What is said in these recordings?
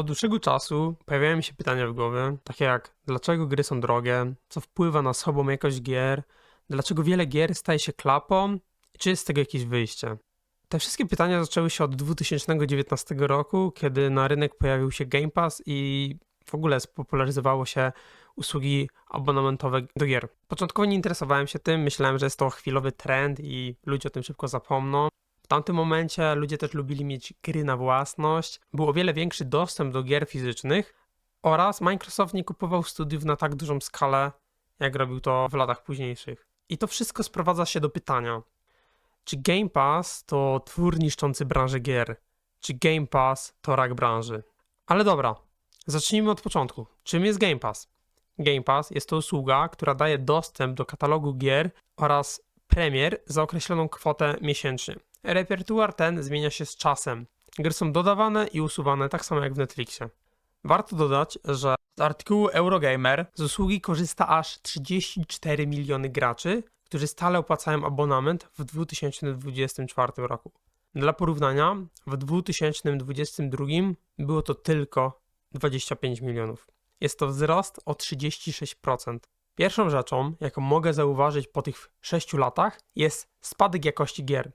Od dłuższego czasu pojawiają mi się pytania w głowie, takie jak dlaczego gry są drogie, co wpływa na słabą jakość gier, dlaczego wiele gier staje się klapą i czy jest z tego jakieś wyjście. Te wszystkie pytania zaczęły się od 2019 roku, kiedy na rynek pojawił się Game Pass i w ogóle spopularyzowało się usługi abonamentowe do gier. Początkowo nie interesowałem się tym, myślałem, że jest to chwilowy trend i ludzie o tym szybko zapomną. Tamtym momencie ludzie też lubili mieć gry na własność, był o wiele większy dostęp do gier fizycznych oraz Microsoft nie kupował studiów na tak dużą skalę, jak robił to w latach późniejszych. I to wszystko sprowadza się do pytania, czy Game Pass to twór niszczący branżę gier? Czy Game Pass to rak branży? Ale dobra, zacznijmy od początku. Czym jest Game Pass? Game Pass jest to usługa, która daje dostęp do katalogu gier oraz premier za określoną kwotę miesięcznie. Repertuar ten zmienia się z czasem. Gry są dodawane i usuwane tak samo jak w Netflixie. Warto dodać, że z artykułu Eurogamer z usługi korzysta aż 34 miliony graczy, którzy stale opłacają abonament w 2024 roku. Dla porównania, w 2022 było to tylko 25 milionów. Jest to wzrost o 36%. Pierwszą rzeczą, jaką mogę zauważyć po tych 6 latach, jest spadek jakości gier.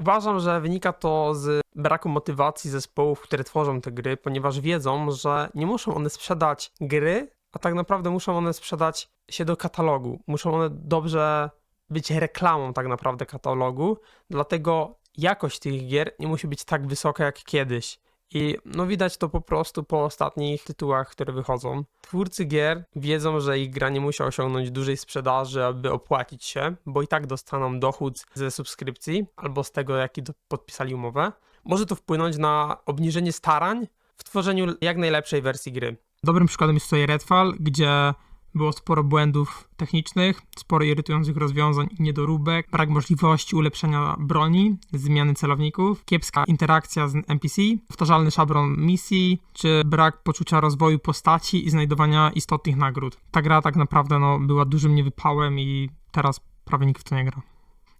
Uważam, że wynika to z braku motywacji zespołów, które tworzą te gry, ponieważ wiedzą, że nie muszą one sprzedać gry, a tak naprawdę muszą one sprzedać się do katalogu. Muszą one dobrze być reklamą tak naprawdę katalogu, dlatego jakość tych gier nie musi być tak wysoka jak kiedyś. I no widać to po prostu po ostatnich tytułach, które wychodzą. Twórcy gier wiedzą, że ich gra nie musi osiągnąć dużej sprzedaży, aby opłacić się, bo i tak dostaną dochód ze subskrypcji albo z tego, jaki podpisali umowę. Może to wpłynąć na obniżenie starań w tworzeniu jak najlepszej wersji gry. Dobrym przykładem jest tutaj Redfall, gdzie było sporo błędów technicznych, sporo irytujących rozwiązań i niedoróbek, brak możliwości ulepszenia broni, zmiany celowników, kiepska interakcja z NPC, powtarzalny szablon misji, czy brak poczucia rozwoju postaci i znajdowania istotnych nagród. Ta gra tak naprawdę no, była dużym niewypałem i teraz prawie nikt w to nie gra.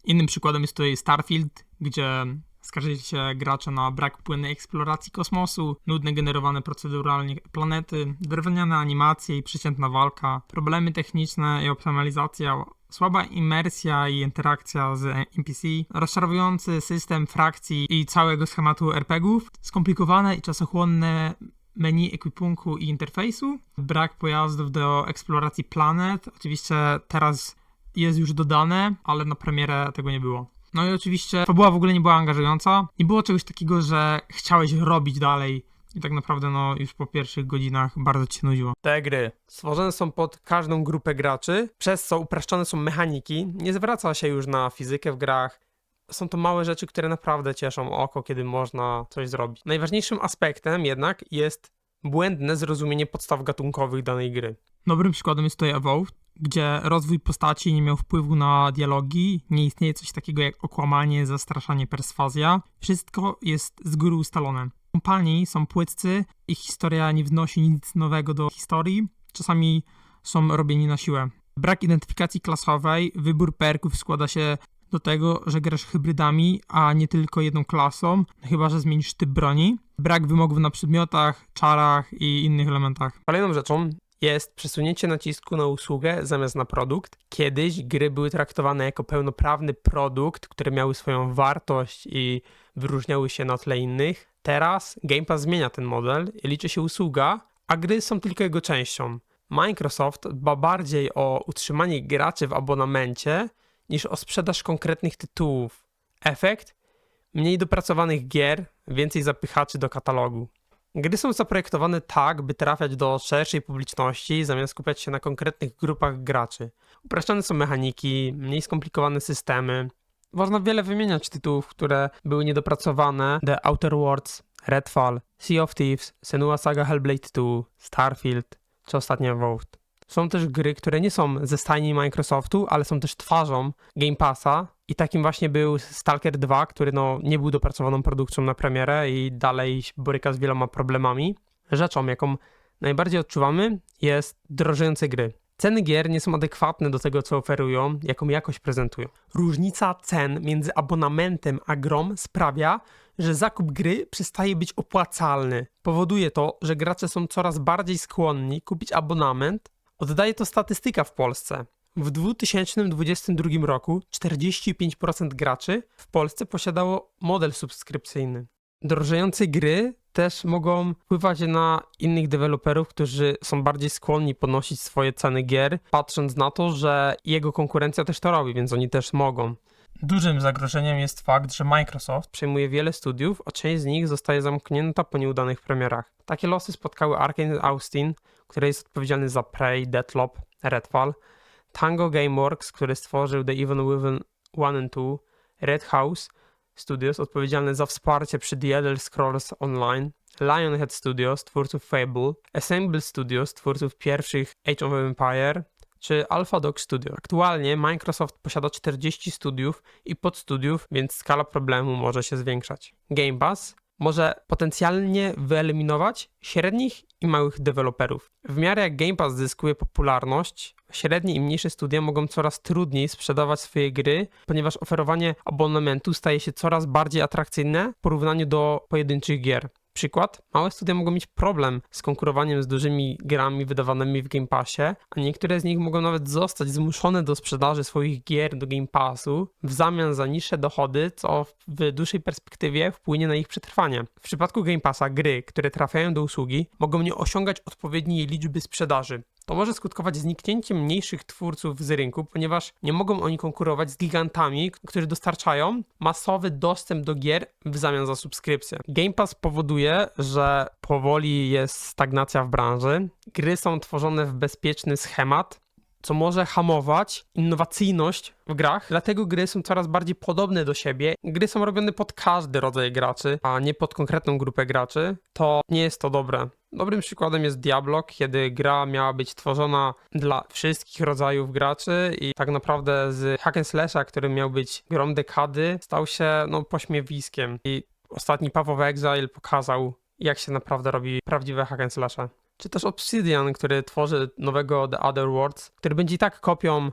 Innym przykładem jest tutaj Starfield, gdzie skarżycie się gracze na brak płynnej eksploracji kosmosu, nudne generowane proceduralnie planety, drewniane animacje i przeciętna walka, problemy techniczne i optymalizacja, słaba imersja i interakcja z NPC, rozczarowujący system frakcji i całego schematu RPGów, skomplikowane i czasochłonne menu ekwipunku i interfejsu, brak pojazdów do eksploracji planet. Oczywiście teraz jest już dodane, ale na premierę tego nie było. No i oczywiście fabuła w ogóle nie była angażująca. Nie było czegoś takiego, że chciałeś robić dalej. I tak naprawdę, no, już po pierwszych godzinach bardzo ci się nudziło. Te gry stworzone są pod każdą grupę graczy, przez co upraszczone są mechaniki, nie zwraca się już na fizykę w grach. Są to małe rzeczy, które naprawdę cieszą oko, kiedy można coś zrobić. Najważniejszym aspektem jednak jest błędne zrozumienie podstaw gatunkowych danej gry. Dobrym przykładem jest tutaj Evolved, gdzie rozwój postaci nie miał wpływu na dialogi, nie istnieje coś takiego jak okłamanie, zastraszanie, perswazja. Wszystko jest z góry ustalone. Kompanii są płytcy, ich historia nie wnosi nic nowego do historii, czasami są robieni na siłę. Brak identyfikacji klasowej, wybór perków składa się do tego, że grasz hybrydami, a nie tylko jedną klasą, chyba że zmienisz typ broni. Brak wymogów na przedmiotach, czarach i innych elementach. Kolejną rzeczą jest przesunięcie nacisku na usługę zamiast na produkt. Kiedyś gry były traktowane jako pełnoprawny produkt, które miały swoją wartość i wyróżniały się na tle innych. Teraz Game Pass zmienia ten model, liczy się usługa, a gry są tylko jego częścią. Microsoft dba bardziej o utrzymanie graczy w abonamencie niż o sprzedaż konkretnych tytułów. Efekt? Mniej dopracowanych gier, więcej zapychaczy do katalogu. Gry są zaprojektowane tak, by trafiać do szerszej publiczności, zamiast skupiać się na konkretnych grupach graczy. Upraszczane są mechaniki, mniej skomplikowane systemy. Można wiele wymieniać tytułów, które były niedopracowane: The Outer Worlds, Redfall, Sea of Thieves, Senua Saga Hellblade 2, Starfield czy ostatnio Evolved. Są też gry, które nie są ze stajni Microsoftu, ale są też twarzą Game Passa i takim właśnie był Stalker 2, który no, nie był dopracowaną produkcją na premierę i dalej boryka z wieloma problemami. Rzeczą, jaką najbardziej odczuwamy, jest drożejące gry. Ceny gier nie są adekwatne do tego, co oferują, jaką jakość prezentują. Różnica cen między abonamentem a grom sprawia, że zakup gry przestaje być opłacalny. Powoduje to, że gracze są coraz bardziej skłonni kupić abonament. Oddaje to statystyka w Polsce. W 2022 roku 45% graczy w Polsce posiadało model subskrypcyjny. Drożejące gry też mogą wpływać na innych deweloperów, którzy są bardziej skłonni podnosić swoje ceny gier, patrząc na to, że jego konkurencja też to robi, więc oni też mogą. Dużym zagrożeniem jest fakt, że Microsoft Przejmuje wiele studiów, a część z nich zostaje zamknięta po nieudanych premierach. Takie losy spotkały Arkane Austin, który jest odpowiedzialny za Prey, Deathloop, Redfall, Tango Gameworks, który stworzył The Even Within 1 and 2, Red House Studios, odpowiedzialny za wsparcie przy The Elder Scrolls Online, Lionhead Studios, twórców Fable, Assemble Studios, twórców pierwszych Age of Empire, czy Alpha Dog Studio. Aktualnie Microsoft posiada 40 studiów i podstudiów, więc skala problemu może się zwiększać. Game Pass może potencjalnie wyeliminować średnich i małych deweloperów. W miarę jak Game Pass zyskuje popularność, średnie i mniejsze studia mogą coraz trudniej sprzedawać swoje gry, ponieważ oferowanie abonamentu staje się coraz bardziej atrakcyjne w porównaniu do pojedynczych gier. Przykład, małe studia mogą mieć problem z konkurowaniem z dużymi grami wydawanymi w Game Passie, a niektóre z nich mogą nawet zostać zmuszone do sprzedaży swoich gier do Game Passu w zamian za niższe dochody, co w dłuższej perspektywie wpłynie na ich przetrwanie. W przypadku Game Passa gry, które trafiają do usługi, mogą nie osiągać odpowiedniej liczby sprzedaży. To może skutkować zniknięciem mniejszych twórców z rynku, ponieważ nie mogą oni konkurować z gigantami, którzy dostarczają masowy dostęp do gier w zamian za subskrypcję. Game Pass powoduje, że powoli jest stagnacja w branży. Gry są tworzone w bezpieczny schemat, co może hamować innowacyjność w grach. Dlatego gry są coraz bardziej podobne do siebie. Gry są robione pod każdy rodzaj graczy, a nie pod konkretną grupę graczy. To nie jest to dobre. Dobrym przykładem jest Diablo, kiedy gra miała być tworzona dla wszystkich rodzajów graczy i tak naprawdę z hack and slasha, który miał być grą dekady, stał się no, pośmiewiskiem. I ostatni Path of Exile pokazał, jak się naprawdę robi prawdziwe hack and slashe. Czy też Obsidian, który tworzy nowego The Other Worlds, który będzie i tak kopią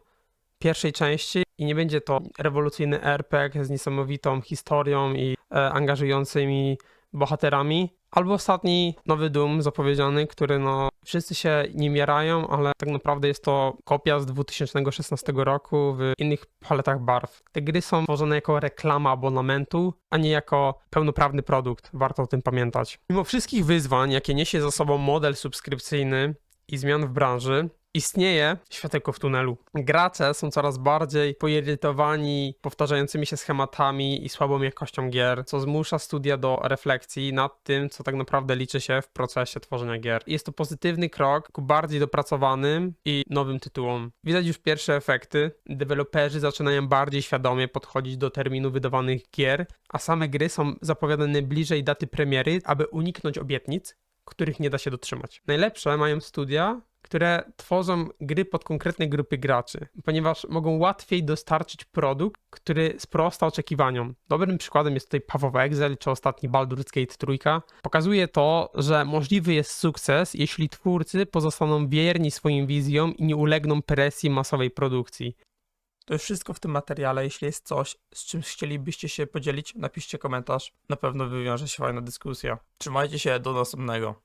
pierwszej części i nie będzie to rewolucyjny RPG z niesamowitą historią i e, angażującymi bohaterami. Albo ostatni nowy Doom zapowiedziany, który no wszyscy się nim jarają, ale tak naprawdę jest to kopia z 2016 roku w innych paletach barw. Te gry są tworzone jako reklama abonamentu, a nie jako pełnoprawny produkt. Warto o tym pamiętać. Mimo wszystkich wyzwań, jakie niesie za sobą model subskrypcyjny i zmian w branży, istnieje światełko w tunelu. Gracze są coraz bardziej poirytowani powtarzającymi się schematami i słabą jakością gier, co zmusza studia do refleksji nad tym, co tak naprawdę liczy się w procesie tworzenia gier. Jest to pozytywny krok ku bardziej dopracowanym i nowym tytułom. Widać już pierwsze efekty. Deweloperzy zaczynają bardziej świadomie podchodzić do terminu wydawanych gier, a same gry są zapowiadane bliżej daty premiery, aby uniknąć obietnic, których nie da się dotrzymać. Najlepsze mają studia, które tworzą gry pod konkretne grupy graczy, ponieważ mogą łatwiej dostarczyć produkt, który sprosta oczekiwaniom. Dobrym przykładem jest tutaj of Exile czy ostatni Baldur's Gate 3. Pokazuje to, że możliwy jest sukces, jeśli twórcy pozostaną wierni swoim wizjom i nie ulegną presji masowej produkcji. To już wszystko w tym materiale. Jeśli jest coś, z czym chcielibyście się podzielić, napiszcie komentarz. Na pewno wywiąże się fajna dyskusja. Trzymajcie się, do następnego.